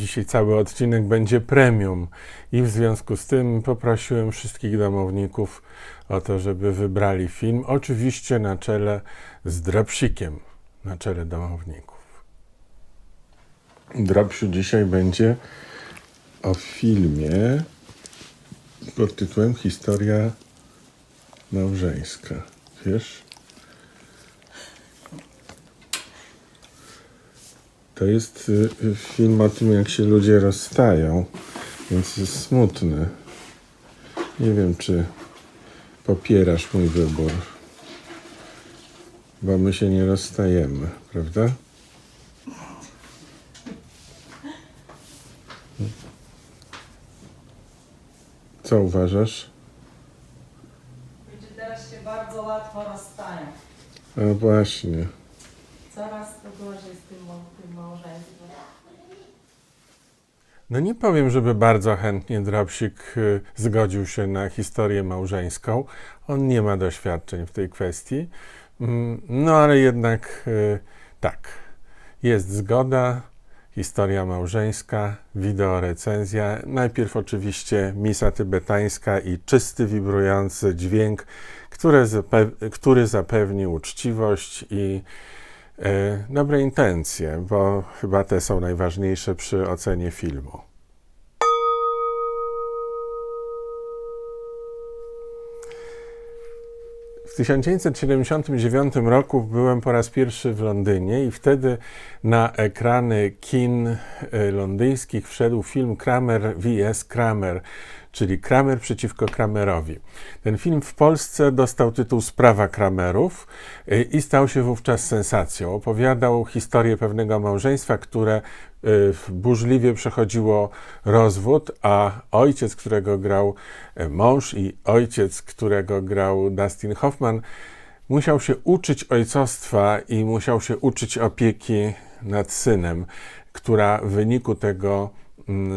Dzisiaj cały odcinek będzie premium i w związku z tym poprosiłem wszystkich domowników o to, żeby wybrali film. Oczywiście na czele z Dropsikiem, na czele domowników. Dropsiu dzisiaj będzie o filmie pod tytułem Historia małżeńska. Wiesz? To jest y, y, film o tym, jak się ludzie rozstają, więc jest smutny. Nie wiem, czy popierasz mój wybór, bo my się nie rozstajemy, prawda? Co uważasz? Ludzie teraz się bardzo łatwo rozstają. No właśnie. Coraz to gorzej z tym, tym małżeństwem. No nie powiem, żeby bardzo chętnie Dropsik y, zgodził się na historię małżeńską. On nie ma doświadczeń w tej kwestii. Mm, No ale jednak y, tak, jest zgoda, historia małżeńska, wideorecenzja. Najpierw oczywiście misa tybetańska i czysty, wibrujący dźwięk, który zapewni uczciwość i dobre intencje, bo chyba te są najważniejsze przy ocenie filmu. 1979 roku byłem po raz pierwszy w Londynie i wtedy na ekrany kin e, londyńskich wszedł film Kramer vs. Kramer, czyli Kramer przeciwko Kramerowi. Ten film w Polsce dostał tytuł Sprawa Kramerów e, i stał się wówczas sensacją. Opowiadał historię pewnego małżeństwa, które burzliwie przechodziło rozwód, a ojciec, którego grał e, mąż i ojciec, którego grał Dustin Hoffman, musiał się uczyć ojcostwa i musiał się uczyć opieki nad synem, która w wyniku tego mm,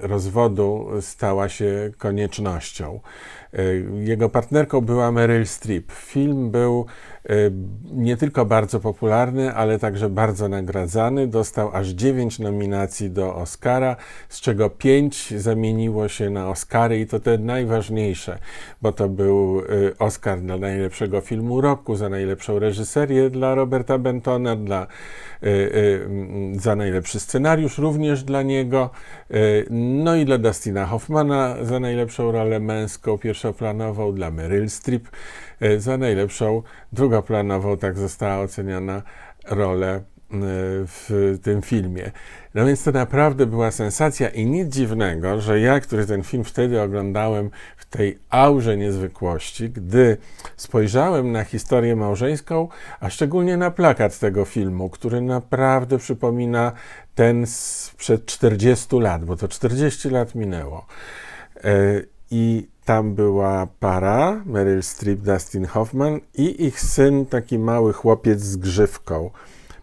rozwodu stała się koniecznością. Y, Jego partnerką była Meryl Streep. Film był y, nie tylko bardzo popularny, ale także bardzo nagradzany. Dostał aż dziewięć nominacji do Oscara, z czego pięć zamieniło się na Oscary i to te najważniejsze, bo to był y, Oscar dla najlepszego filmu roku, za najlepszą reżyserię dla Roberta Bentona, dla, y, y, mm, za najlepszy scenariusz również dla niego, y, no i dla Dustina Hoffmana za najlepszą rolę męską, pierwszoplanową, dla Meryl Streep y, za najlepszą drugoplanową, tak została oceniona rolę y, w tym filmie. No więc to naprawdę była sensacja i nic dziwnego, że ja, który ten film wtedy oglądałem w tej aurze niezwykłości, gdy spojrzałem na historię małżeńską, a szczególnie na plakat tego filmu, który naprawdę przypomina ten sprzed 40 lat, bo to 40 lat minęło. E, I tam była para, Meryl Streep, Dustin Hoffman i ich syn, taki mały chłopiec z grzywką.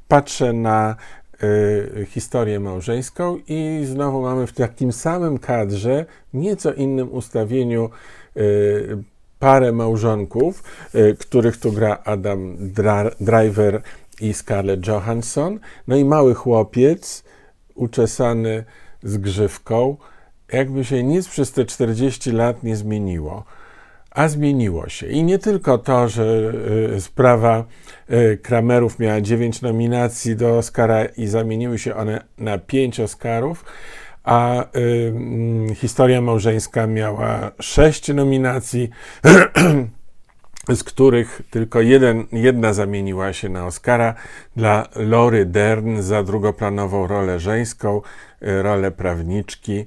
Patrzę na y, historię małżeńską i znowu mamy w takim samym kadrze, nieco innym ustawieniu y, parę małżonków, y, których tu gra Adam Dra- Driver i Scarlett Johansson. No i mały chłopiec, uczesany z grzywką, jakby się nic przez te 40 lat nie zmieniło. A zmieniło się. I nie tylko to, że y, sprawa y, Kramerów miała 9 nominacji do Oscara i zamieniły się one na 5 Oscarów, a mm, historia małżeńska miała 6 nominacji, z których tylko jeden, jedna zamieniła się na Oscara dla Lory Dern za drugoplanową rolę żeńską, rolę prawniczki,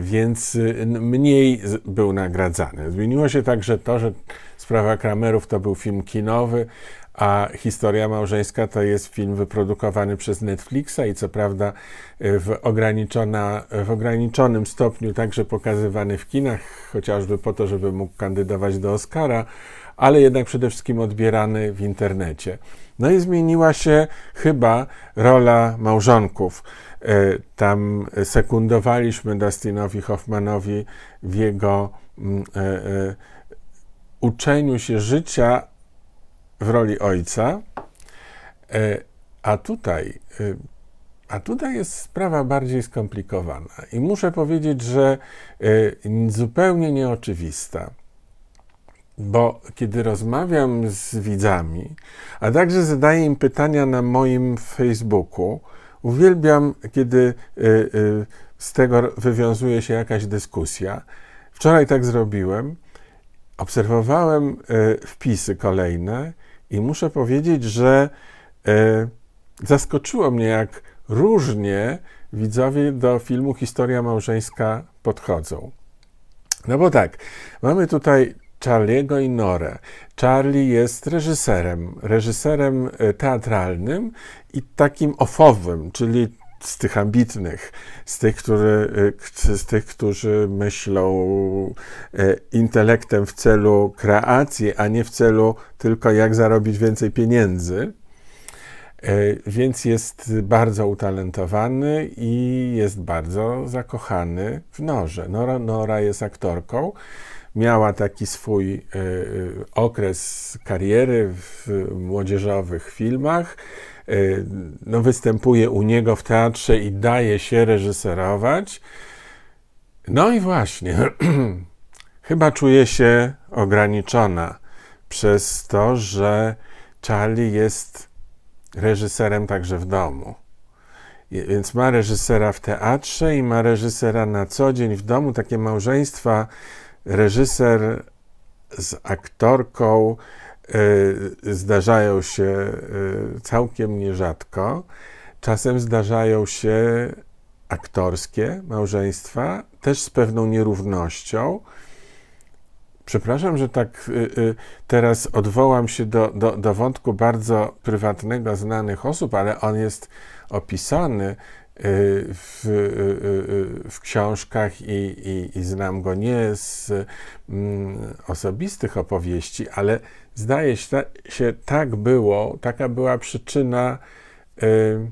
więc y, mniej był nagradzany. Zmieniło się także to, że Sprawa Kramerów to był film kinowy, a Historia Małżeńska to jest film wyprodukowany przez Netflixa i co prawda y, w, ograniczona, w ograniczonym stopniu także pokazywany w kinach, chociażby po to, żeby mógł kandydować do Oscara, ale jednak przede wszystkim odbierany w internecie. No i zmieniła się chyba rola małżonków. E, Tam sekundowaliśmy Dustinowi Hoffmanowi w jego mm, e, e, uczeniu się życia w roli ojca, a tutaj A tutaj jest sprawa bardziej skomplikowana i muszę powiedzieć, że zupełnie nieoczywista. Bo kiedy rozmawiam z widzami, a także zadaję im pytania na moim Facebooku, uwielbiam, kiedy y, y, z tego wywiązuje się jakaś dyskusja. Wczoraj tak zrobiłem. Obserwowałem y, wpisy kolejne i muszę powiedzieć, że zaskoczyło mnie, jak różnie widzowie do filmu Historia Małżeńska podchodzą. No bo tak, mamy tutaj Charliego i Norę. Charlie jest reżyserem, reżyserem e, teatralnym i takim ofowym, czyli z tych ambitnych, z tych, który, e, z tych którzy myślą e, intelektem w celu kreacji, a nie w celu tylko jak zarobić więcej pieniędzy. Więc jest bardzo utalentowany i jest bardzo zakochany w Norze. Nora, Nora jest aktorką. Miała taki swój e, e, okres kariery w młodzieżowych filmach. E, No, występuje u niego w teatrze i daje się reżyserować. No i właśnie, chyba czuje się ograniczona przez to, że Charlie jest reżyserem także w domu. Więc ma reżysera w teatrze i ma reżysera na co dzień w domu. Takie małżeństwa, reżyser z aktorką y, zdarzają się y, całkiem nierzadko. Czasem zdarzają się aktorskie małżeństwa, też z pewną nierównością. Przepraszam, że tak y, teraz odwołam się do, do, do wątku bardzo prywatnego znanych osób, ale on jest opisany w, y, y, y, w książkach i, i, i znam go nie z mm, osobistych opowieści, ale zdaje się, tak było, taka była przyczyna y,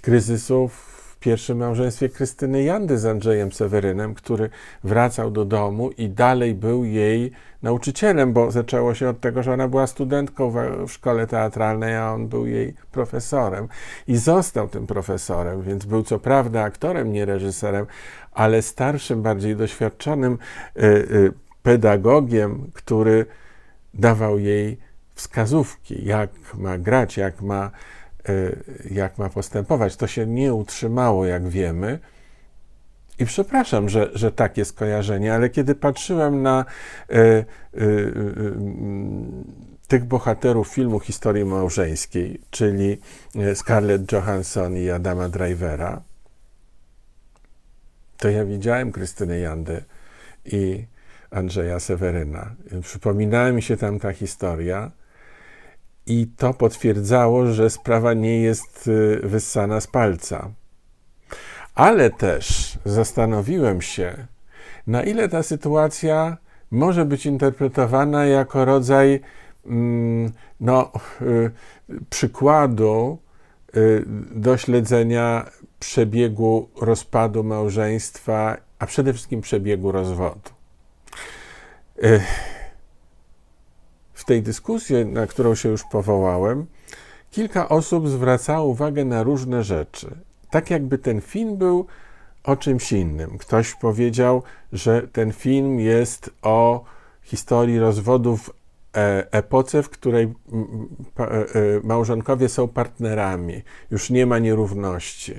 kryzysu w pierwszym małżeństwie Krystyny Jandy z Andrzejem Sewerynem, który wracał do domu i dalej był jej nauczycielem, bo zaczęło się od tego, że ona była studentką w, szkole teatralnej, a on był jej profesorem. I został tym profesorem, więc był co prawda aktorem, nie reżyserem, ale starszym, bardziej doświadczonym y, y, pedagogiem, który dawał jej wskazówki, jak ma grać, jak ma, jak ma postępować. To się nie utrzymało, jak wiemy. I przepraszam, że, że takie skojarzenie, ale kiedy patrzyłem na y, y, y, y, tych bohaterów filmu Historii Małżeńskiej, czyli y, Scarlett Johansson i Adama Drivera, to ja widziałem Krystynę Jandę i Andrzeja Seweryna. Przypominała mi się tam ta historia i to potwierdzało, że sprawa nie jest y, wyssana z palca. Ale też zastanowiłem się, na ile ta sytuacja może być interpretowana jako rodzaj mm, no, y, przykładu y, do śledzenia przebiegu rozpadu małżeństwa, a przede wszystkim przebiegu rozwodu. W tej dyskusji, na którą się już powołałem, kilka osób zwracało uwagę na różne rzeczy. Tak jakby ten film był o czymś innym. Ktoś powiedział, że ten film jest o historii rozwodu w e, epoce, w której e, e, małżonkowie są partnerami. Już nie ma nierówności.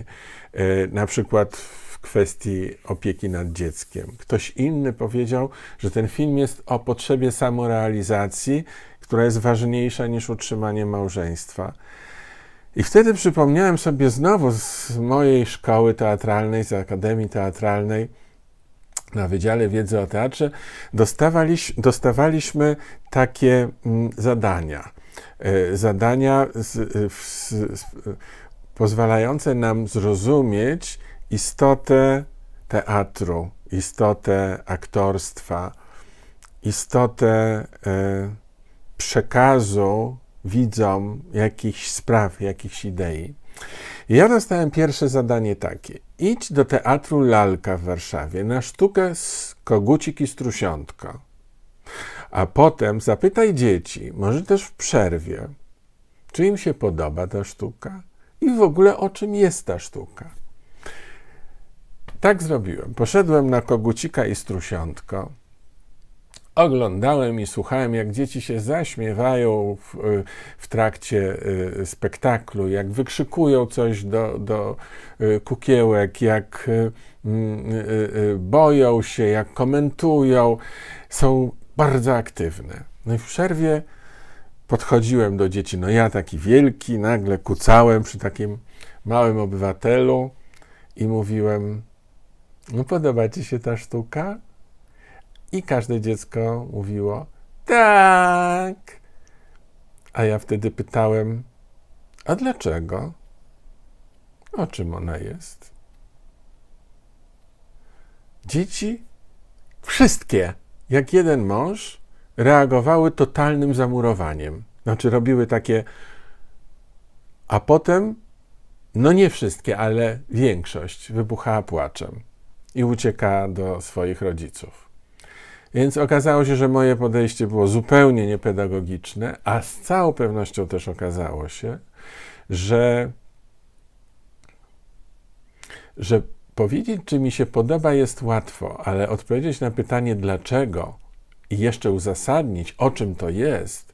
Na przykład kwestii opieki nad dzieckiem. Ktoś inny powiedział, że ten film jest o potrzebie samorealizacji, która jest ważniejsza niż utrzymanie małżeństwa. I wtedy przypomniałem sobie znowu z mojej szkoły teatralnej, z Akademii Teatralnej, na Wydziale Wiedzy o Teatrze, dostawaliś, dostawaliśmy takie mm, zadania. E, Zadania z, e, z, z, pozwalające nam zrozumieć istotę teatru, istotę aktorstwa, istotę e, przekazu widzom jakichś spraw, jakichś idei. I ja dostałem pierwsze zadanie takie. Idź do Teatru Lalka w Warszawie na sztukę z Kogucik i Strusiątko. A potem zapytaj dzieci, może też w przerwie, czy im się podoba ta sztuka, i w ogóle o czym jest ta sztuka. Tak zrobiłem. Poszedłem na kogucika i strusiątko. Oglądałem i słuchałem, jak dzieci się zaśmiewają w, w trakcie y, spektaklu, jak wykrzykują coś do, do y, kukiełek, jak y, mm, boją się, jak komentują. Są bardzo aktywne. No i w przerwie podchodziłem do dzieci. No ja taki wielki, nagle kucałem przy takim małym obywatelu i mówiłem: podoba ci się ta sztuka? I każde dziecko mówiło: Tak. A ja wtedy pytałem: A dlaczego? O czym ona jest? Dzieci, wszystkie, jak jeden mąż, reagowały totalnym zamurowaniem. Znaczy, robiły takie. A potem, no nie wszystkie, ale większość wybuchała płaczem i uciekała do swoich rodziców. Więc okazało się, że moje podejście było zupełnie niepedagogiczne, a z całą pewnością też okazało się, że, że powiedzieć, czy mi się podoba, jest łatwo, ale odpowiedzieć na pytanie dlaczego i jeszcze uzasadnić, o czym to jest,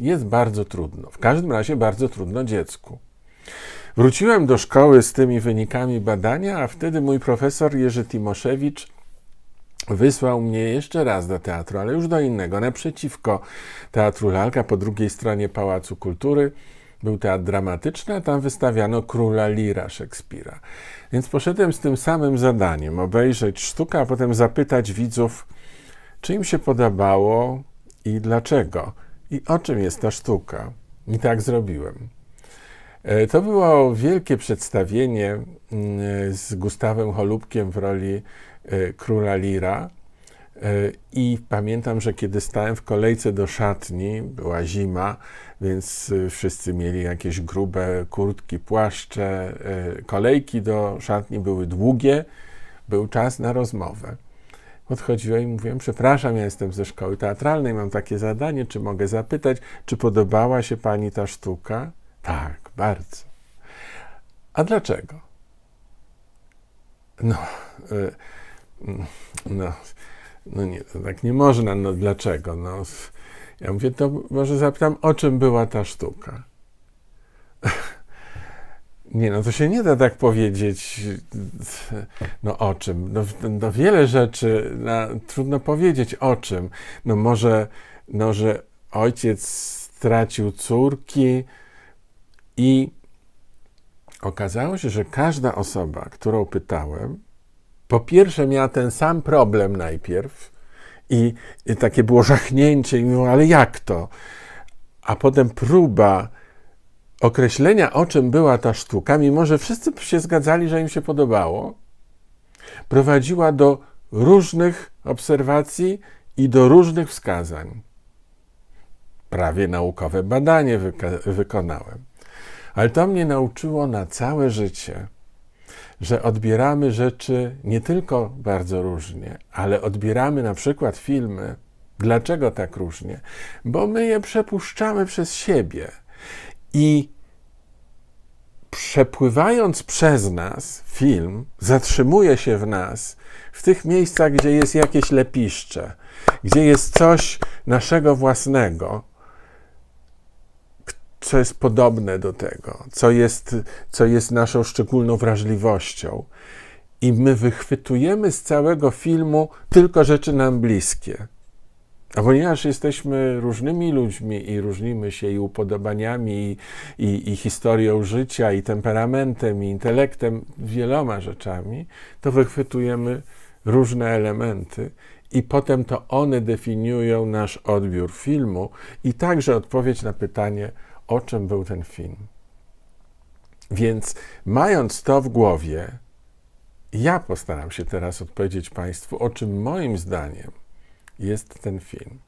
jest bardzo trudno. W każdym razie bardzo trudno dziecku. Wróciłem do szkoły z tymi wynikami badania, a wtedy mój profesor Jerzy Timoszewicz wysłał mnie jeszcze raz do teatru, ale już do innego, naprzeciwko Teatru Lalka, po drugiej stronie Pałacu Kultury. Był teatr dramatyczny, a tam wystawiano Króla Lira Szekspira. Więc poszedłem z tym samym zadaniem, obejrzeć sztukę, a potem zapytać widzów, czy im się podobało i dlaczego, i o czym jest ta sztuka. I tak zrobiłem. E, To było wielkie przedstawienie mm, z Gustawem Holubkiem w roli e, króla Lira. E, I pamiętam, że kiedy stałem w kolejce do szatni, była zima, więc e, wszyscy mieli jakieś grube kurtki, płaszcze. e, Kolejki do szatni były długie, był czas na rozmowę. Podchodziłem i mówiłem: Przepraszam, ja jestem ze szkoły teatralnej, mam takie zadanie, czy mogę zapytać, czy podobała się pani ta sztuka? Tak, bardzo. A dlaczego? No, y, mm, no, no nie, tak nie można, no dlaczego? No, ja mówię, to może zapytam, o czym była ta sztuka? Nie, no to się nie da tak powiedzieć. No o czym? No, no wiele rzeczy, no, trudno powiedzieć o czym. No może, no, że ojciec stracił córki i okazało się, że każda osoba, którą pytałem, po pierwsze miała ten sam problem najpierw i, i takie było żachnięcie i mówią, ale jak to? A potem próba określenia, o czym była ta sztuka, mimo że wszyscy się zgadzali, że im się podobało, prowadziła do różnych obserwacji i do różnych wskazań. Prawie naukowe badanie wykonałem. Ale to mnie nauczyło na całe życie, że odbieramy rzeczy nie tylko bardzo różnie, ale odbieramy na przykład filmy. Dlaczego tak różnie? Bo my je przepuszczamy przez siebie. I przepływając przez nas, film zatrzymuje się w nas w tych miejscach, gdzie jest jakieś lepiszcze, gdzie jest coś naszego własnego, co jest podobne do tego, co jest, co jest naszą szczególną wrażliwością. I my wychwytujemy z całego filmu tylko rzeczy nam bliskie. A ponieważ jesteśmy różnymi ludźmi i różnimy się i upodobaniami, i, i, i historią życia, i temperamentem, i intelektem, wieloma rzeczami, to wychwytujemy różne elementy i potem to one definiują nasz odbiór filmu i także odpowiedź na pytanie, o czym był ten film. Więc mając to w głowie, ja postaram się teraz odpowiedzieć Państwu, o czym moim zdaniem jest ten film.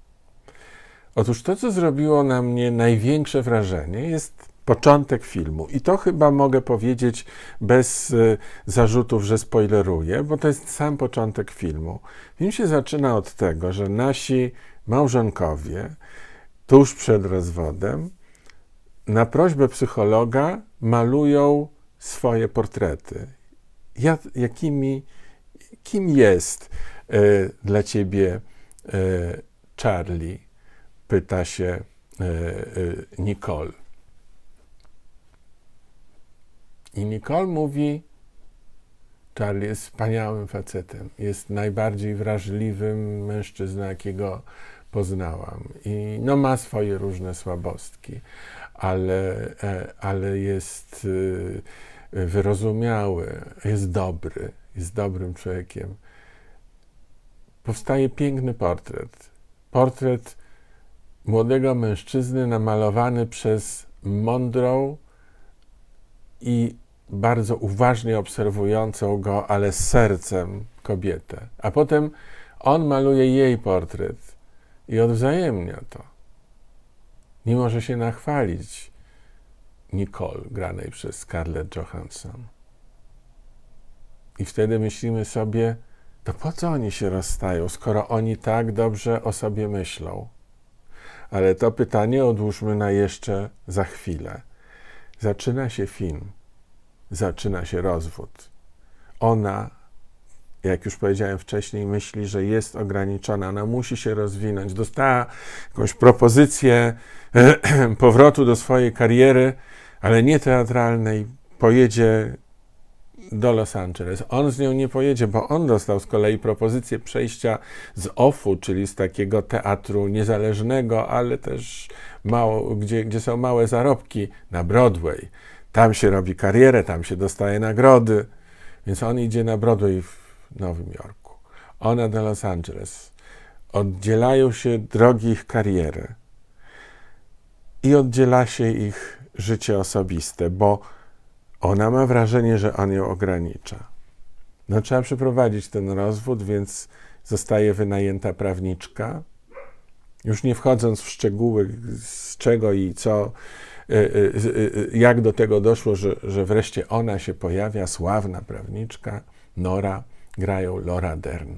Otóż to, co zrobiło na mnie największe wrażenie, jest początek filmu. I to chyba mogę powiedzieć bez y, zarzutów, że spoileruję, bo to jest sam początek filmu. Film się zaczyna od tego, że nasi małżonkowie tuż przed rozwodem na prośbę psychologa malują swoje portrety. Ja, jakimi, kim jest e, dla ciebie e, Charlie? Pyta się e, Nicole. I Nicole mówi, Charlie jest wspaniałym facetem. Jest najbardziej wrażliwym mężczyzną, jakiego poznałam. I no, ma swoje różne słabostki, ale, e, ale jest e, wyrozumiały, jest dobry, jest dobrym człowiekiem. Powstaje piękny portret. Portret młodego mężczyzny namalowany przez mądrą i bardzo uważnie obserwującą go, ale sercem kobietę. A potem on maluje jej portret i odwzajemnia to. Nie może się nachwalić Nicole, granej przez Scarlett Johansson. I wtedy myślimy sobie, to po co oni się rozstają, skoro oni tak dobrze o sobie myślą? Ale to pytanie odłóżmy na jeszcze za chwilę. Zaczyna się film zaczyna się rozwód. Ona, jak już powiedziałem wcześniej, myśli, że jest ograniczona, ona musi się rozwinąć. Dostała jakąś propozycję powrotu do swojej kariery, ale nie teatralnej. Pojedzie do Los Angeles. On z nią nie pojedzie, bo on dostał z kolei propozycję przejścia z OFU, czyli z takiego teatru niezależnego, ale też mało, gdzie, gdzie są małe zarobki, na Broadway. Tam się robi karierę, tam się dostaje nagrody. Więc on idzie na Broadway Nowym Jorku. Ona do Los Angeles. Oddzielają się drogi ich kariery. I oddziela się ich życie osobiste, bo ona ma wrażenie, że on ją ogranicza. No trzeba przeprowadzić ten rozwód, więc zostaje wynajęta prawniczka. Już nie wchodząc w szczegóły, z czego i co, y, y, y, jak do tego doszło, że, że wreszcie ona się pojawia, sławna prawniczka, Nora, grają Laura Dern.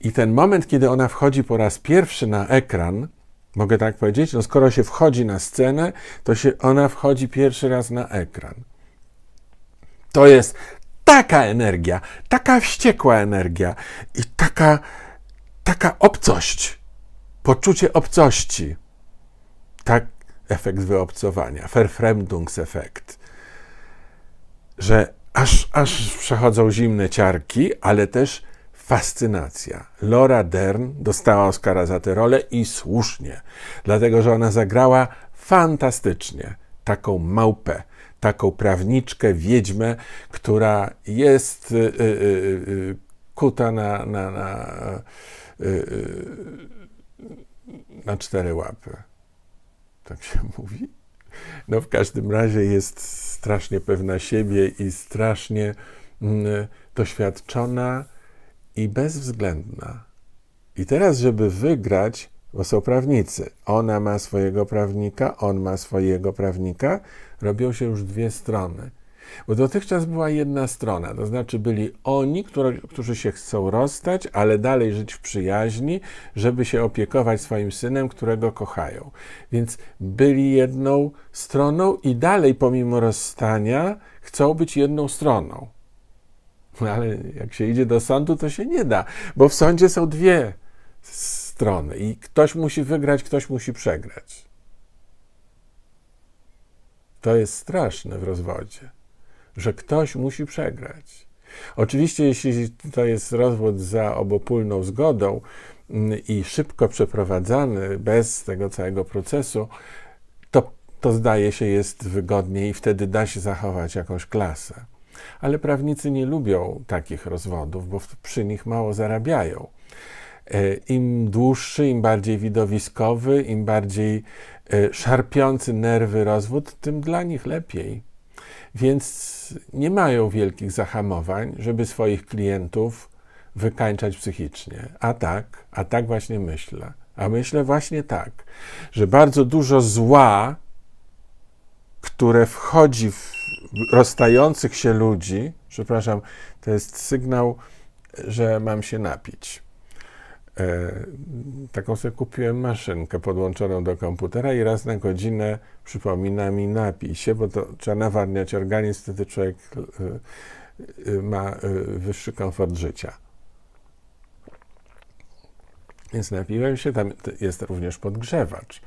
I ten moment, kiedy ona wchodzi po raz pierwszy na ekran, mogę tak powiedzieć, no skoro się wchodzi na scenę, to się ona wchodzi pierwszy raz na ekran. To jest taka energia, taka wściekła energia i taka, taka obcość, poczucie obcości. Tak efekt wyobcowania, Verfremdungseffekt, że aż, aż przechodzą zimne ciarki, ale też fascynacja. Laura Dern dostała Oscara za tę rolę i słusznie, dlatego że ona zagrała fantastycznie taką małpę, taką prawniczkę, wiedźmę, która jest y, y, y, kuta na, na, na, na cztery łapy. Tak się mówi. No w każdym razie jest strasznie pewna siebie i strasznie mm, doświadczona i bezwzględna. I teraz, żeby wygrać, bo są prawnicy, ona ma swojego prawnika, on ma swojego prawnika, robią się już dwie strony. Bo dotychczas była jedna strona, to znaczy byli oni, które, którzy się chcą rozstać, ale dalej żyć w przyjaźni, żeby się opiekować swoim synem, którego kochają. Więc byli jedną stroną i dalej, pomimo rozstania, chcą być jedną stroną. No ale jak się idzie do sądu, to się nie da, bo w sądzie są dwie strony i ktoś musi wygrać, ktoś musi przegrać. To jest straszne w rozwodzie, że ktoś musi przegrać. Oczywiście, jeśli to jest rozwód za obopólną zgodą mm, i szybko przeprowadzany, bez tego całego procesu, to, to zdaje się jest wygodniej i wtedy da się zachować jakąś klasę. Ale prawnicy nie lubią takich rozwodów, bo przy nich mało zarabiają. E, Im dłuższy, im bardziej widowiskowy, im bardziej e, szarpiący nerwy rozwód, tym dla nich lepiej. Więc nie mają wielkich zahamowań, żeby swoich klientów wykańczać psychicznie. A tak, a tak właśnie myślę. A myślę właśnie tak, że bardzo dużo zła, które wchodzi w rozstających się ludzi, przepraszam, to jest sygnał, że mam się napić. E, taką sobie kupiłem maszynkę podłączoną do komputera i raz na godzinę przypomina mi napij się, bo to trzeba nawadniać organizm, wtedy człowiek e, e, ma wyższy komfort życia. Więc napiłem się, tam jest również podgrzewacz.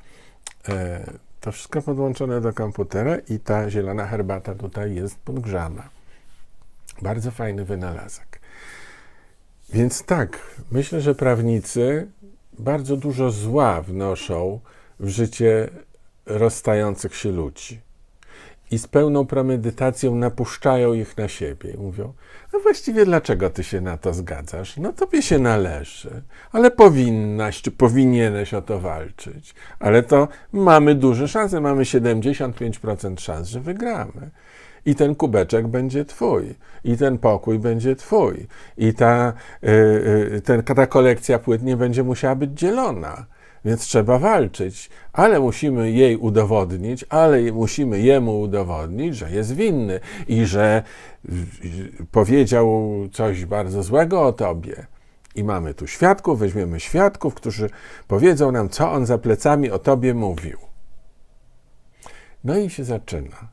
To wszystko podłączone do komputera i ta zielona herbata tutaj jest podgrzana. Bardzo fajny wynalazek. Więc tak, myślę, że prawnicy bardzo dużo zła wnoszą w życie rozstających się ludzi. I z pełną premedytacją napuszczają ich na siebie mówią: A właściwie dlaczego ty się na to zgadzasz? No tobie się należy, ale powinnaś czy powinieneś o to walczyć. Ale to mamy duże szanse, mamy 75% szans, że wygramy. I ten kubeczek będzie twój, i ten pokój będzie twój, i ta, y, y, ten, ta kolekcja płyt nie będzie musiała być dzielona. Więc trzeba walczyć, ale musimy jej udowodnić, ale musimy jemu udowodnić, że jest winny i że y, powiedział coś bardzo złego o tobie. I mamy tu świadków, weźmiemy świadków, którzy powiedzą nam, co on za plecami o tobie mówił. No i się zaczyna.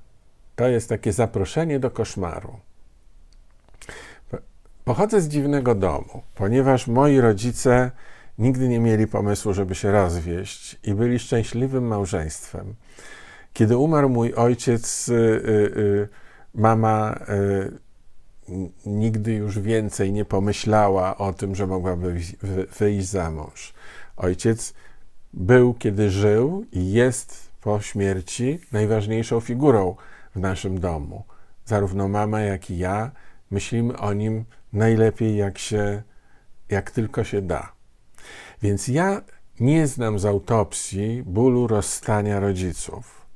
To jest takie zaproszenie do koszmaru. Po- Pochodzę z dziwnego domu, ponieważ moi rodzice nigdy nie mieli pomysłu, żeby się rozwieść i byli szczęśliwym małżeństwem. Kiedy umarł mój ojciec, y, y, y, mama nigdy już więcej nie pomyślała o tym, że mogłaby wyjść za mąż. Ojciec był, kiedy żył i jest po śmierci najważniejszą figurą w naszym domu. Zarówno mama, jak i ja myślimy o nim najlepiej, jak się, jak tylko się da. Więc ja nie znam z autopsji bólu rozstania rodziców,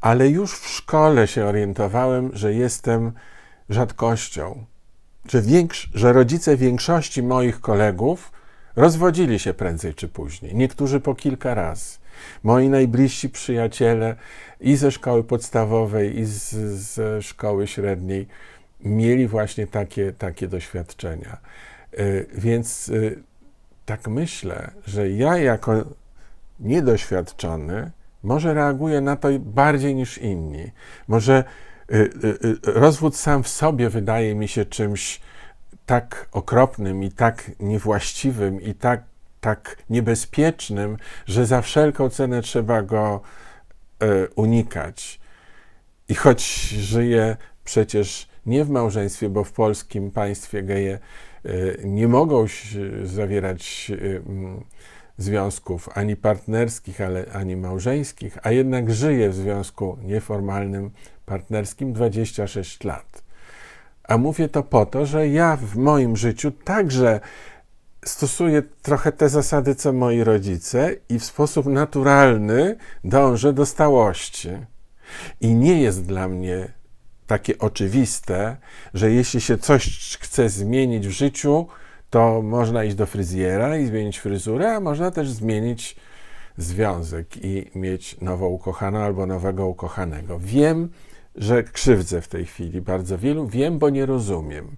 ale już w szkole się orientowałem, że jestem rzadkością, że, większ, że rodzice większości moich kolegów rozwodzili się prędzej czy później, niektórzy po kilka razy. Moi najbliżsi przyjaciele i ze szkoły podstawowej, i z, ze szkoły średniej mieli właśnie takie, takie doświadczenia. Y, Więc y, tak myślę, że ja jako niedoświadczony może reaguję na to bardziej niż inni. Może y, rozwód sam w sobie wydaje mi się czymś tak okropnym i tak niewłaściwym i tak, tak niebezpiecznym, że za wszelką cenę trzeba go y, unikać. I choć żyję przecież nie w małżeństwie, bo w polskim państwie geje y, nie mogą zawierać mm, związków ani partnerskich, ale ani małżeńskich, a jednak żyję w związku nieformalnym partnerskim 26 lat. A mówię to po to, że ja w moim życiu także stosuję trochę te zasady, co moi rodzice, i w sposób naturalny dążę do stałości. I nie jest dla mnie takie oczywiste, że jeśli się coś chce zmienić w życiu, to można iść do fryzjera i zmienić fryzurę, a można też zmienić związek i mieć nową ukochaną albo nowego ukochanego. Wiem, że krzywdzę w tej chwili bardzo wielu, wiem, bo nie rozumiem.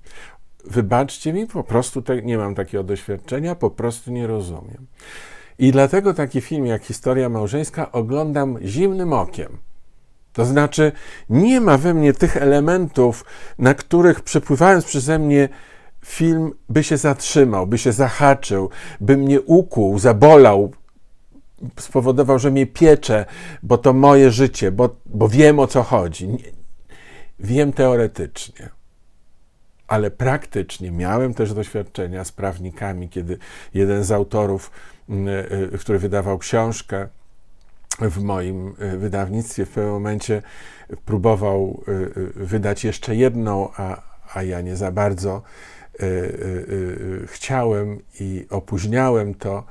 Wybaczcie mi, po prostu te, nie mam takiego doświadczenia, po prostu nie rozumiem. I dlatego taki film jak Historia Małżeńska oglądam zimnym okiem. To znaczy, nie ma we mnie tych elementów, na których przepływając przeze mnie film by się zatrzymał, by się zahaczył, by mnie ukuł, zabolał, spowodował, że mnie piecze, bo to moje życie, bo, bo wiem o co chodzi. Nie, wiem teoretycznie, ale praktycznie miałem też doświadczenia z prawnikami, kiedy jeden z autorów, mm, y, który wydawał książkę, w moim y, wydawnictwie w pewnym momencie próbował wydać jeszcze jedną, a, a ja nie za bardzo chciałem i opóźniałem to,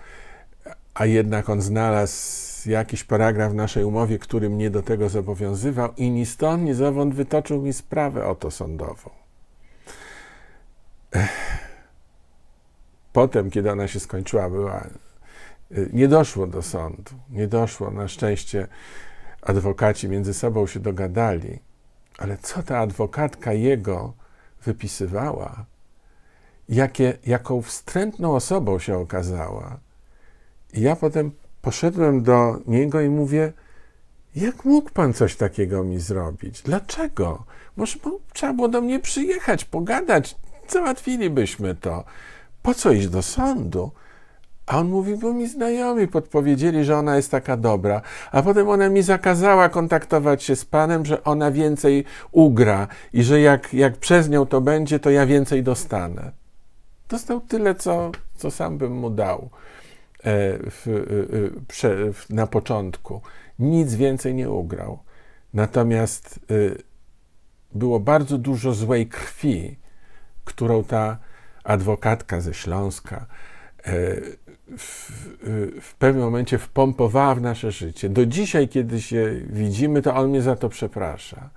a jednak on znalazł jakiś paragraf w naszej umowie, który mnie do tego zobowiązywał i ni stąd, ni zowąd wytoczył mi sprawę o to sądową. Potem, kiedy ona się skończyła, była Y, Nie doszło do sądu, nie doszło. Na szczęście adwokaci między sobą się dogadali, ale co ta adwokatka jego wypisywała, jakie, jaką wstrętną osobą się okazała. Ja potem poszedłem do niego i mówię, jak mógł pan coś takiego mi zrobić? Dlaczego? Może trzeba było do mnie przyjechać, pogadać, załatwilibyśmy to. Po co iść do sądu? A on mówi, bo mi znajomi podpowiedzieli, że ona jest taka dobra, a potem ona mi zakazała kontaktować się z panem, że ona więcej ugra i że jak, jak przez nią to będzie, to ja więcej dostanę. Dostał tyle, co, co sam bym mu dał w, e, e, w, na początku. Nic więcej nie ugrał. Natomiast e, było bardzo dużo złej krwi, którą ta adwokatka ze Śląska e, w, w pewnym momencie wpompowała w nasze życie. Do dzisiaj, kiedy się widzimy, to on mnie za to przeprasza.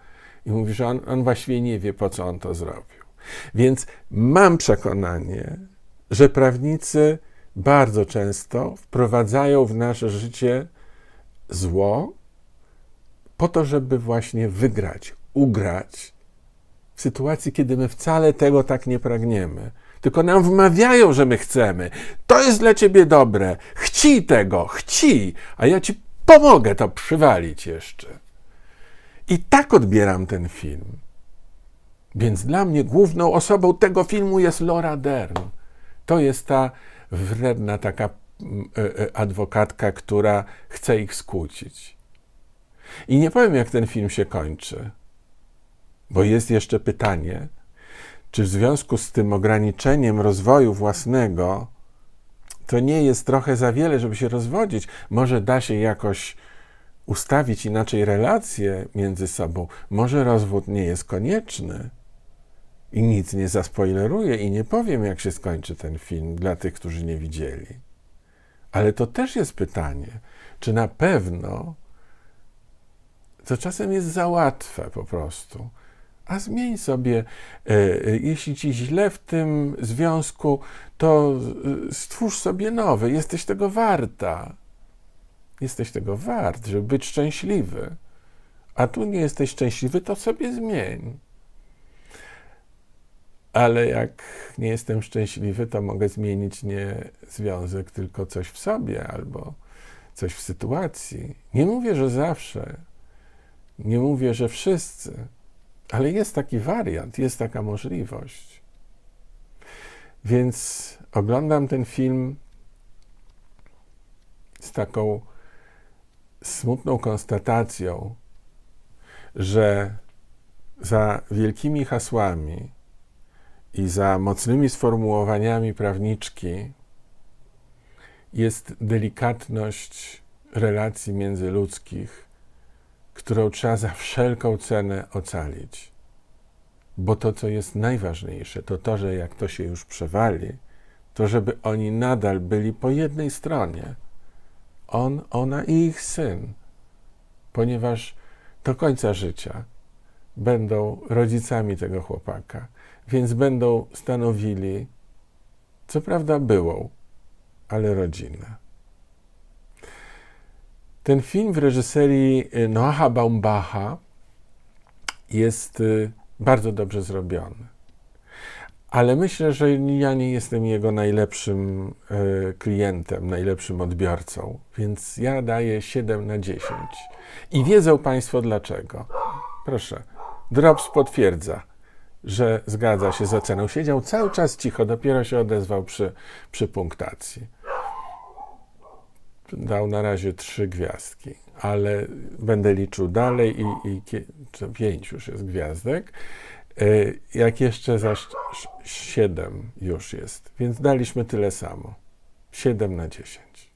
I mówi, że on, on właściwie nie wie, po co on to zrobił. Więc mam przekonanie, że prawnicy bardzo często wprowadzają w nasze życie zło po to, żeby właśnie wygrać, ugrać w sytuacji, kiedy my wcale tego tak nie pragniemy. Tylko nam wmawiają, że my chcemy. To jest dla ciebie dobre. Chci tego, chci, a ja ci pomogę to przywalić jeszcze. I tak odbieram ten film. Więc dla mnie główną osobą tego filmu jest Laura Dern. To jest ta wredna taka mm, e, e, adwokatka, która chce ich skłócić. I nie powiem, jak ten film się kończy, bo jest jeszcze pytanie, czy w związku z tym ograniczeniem rozwoju własnego to nie jest trochę za wiele, żeby się rozwodzić. Może da się jakoś ustawić inaczej relacje między sobą. Może rozwód nie jest konieczny. I nic nie zaspoileruję i nie powiem, jak się skończy ten film dla tych, którzy nie widzieli. Ale to też jest pytanie, czy na pewno to czasem jest za łatwe po prostu. A zmień sobie, e, e, jeśli ci źle w tym związku, to e, stwórz sobie nowy. Jesteś tego warta. Jesteś tego wart, żeby być szczęśliwy. A tu nie jesteś szczęśliwy, to sobie zmień. Ale jak nie jestem szczęśliwy, to mogę zmienić nie związek, tylko coś w sobie albo coś w sytuacji. Nie mówię, że zawsze. Nie mówię, że wszyscy. Ale jest taki wariant, jest taka możliwość. Więc oglądam ten film z taką smutną konstatacją, że za wielkimi hasłami i za mocnymi sformułowaniami prawniczki jest delikatność relacji międzyludzkich, którą trzeba za wszelką cenę ocalić. Bo to, co jest najważniejsze, to to, że jak to się już przewali, to żeby oni nadal byli po jednej stronie. On, ona i ich syn. Ponieważ do końca życia będą rodzicami tego chłopaka, więc będą stanowili, co prawda byłą, ale rodzinę. Ten film w reżyserii y, Noaha Baumbacha jest y, bardzo dobrze zrobiony. Ale myślę, że ja nie jestem jego najlepszym y, klientem, najlepszym odbiorcą, więc ja daję 7 na 10. I wiedzą Państwo dlaczego. Proszę, Drops potwierdza, że zgadza się z oceną. Siedział cały czas cicho, dopiero się odezwał przy, przy punktacji dał na razie trzy gwiazdki, ale będę liczył dalej i, i pięć już jest gwiazdek. E, Jak jeszcze za sz- sz- siedem już jest, więc daliśmy tyle samo. Siedem na dziesięć.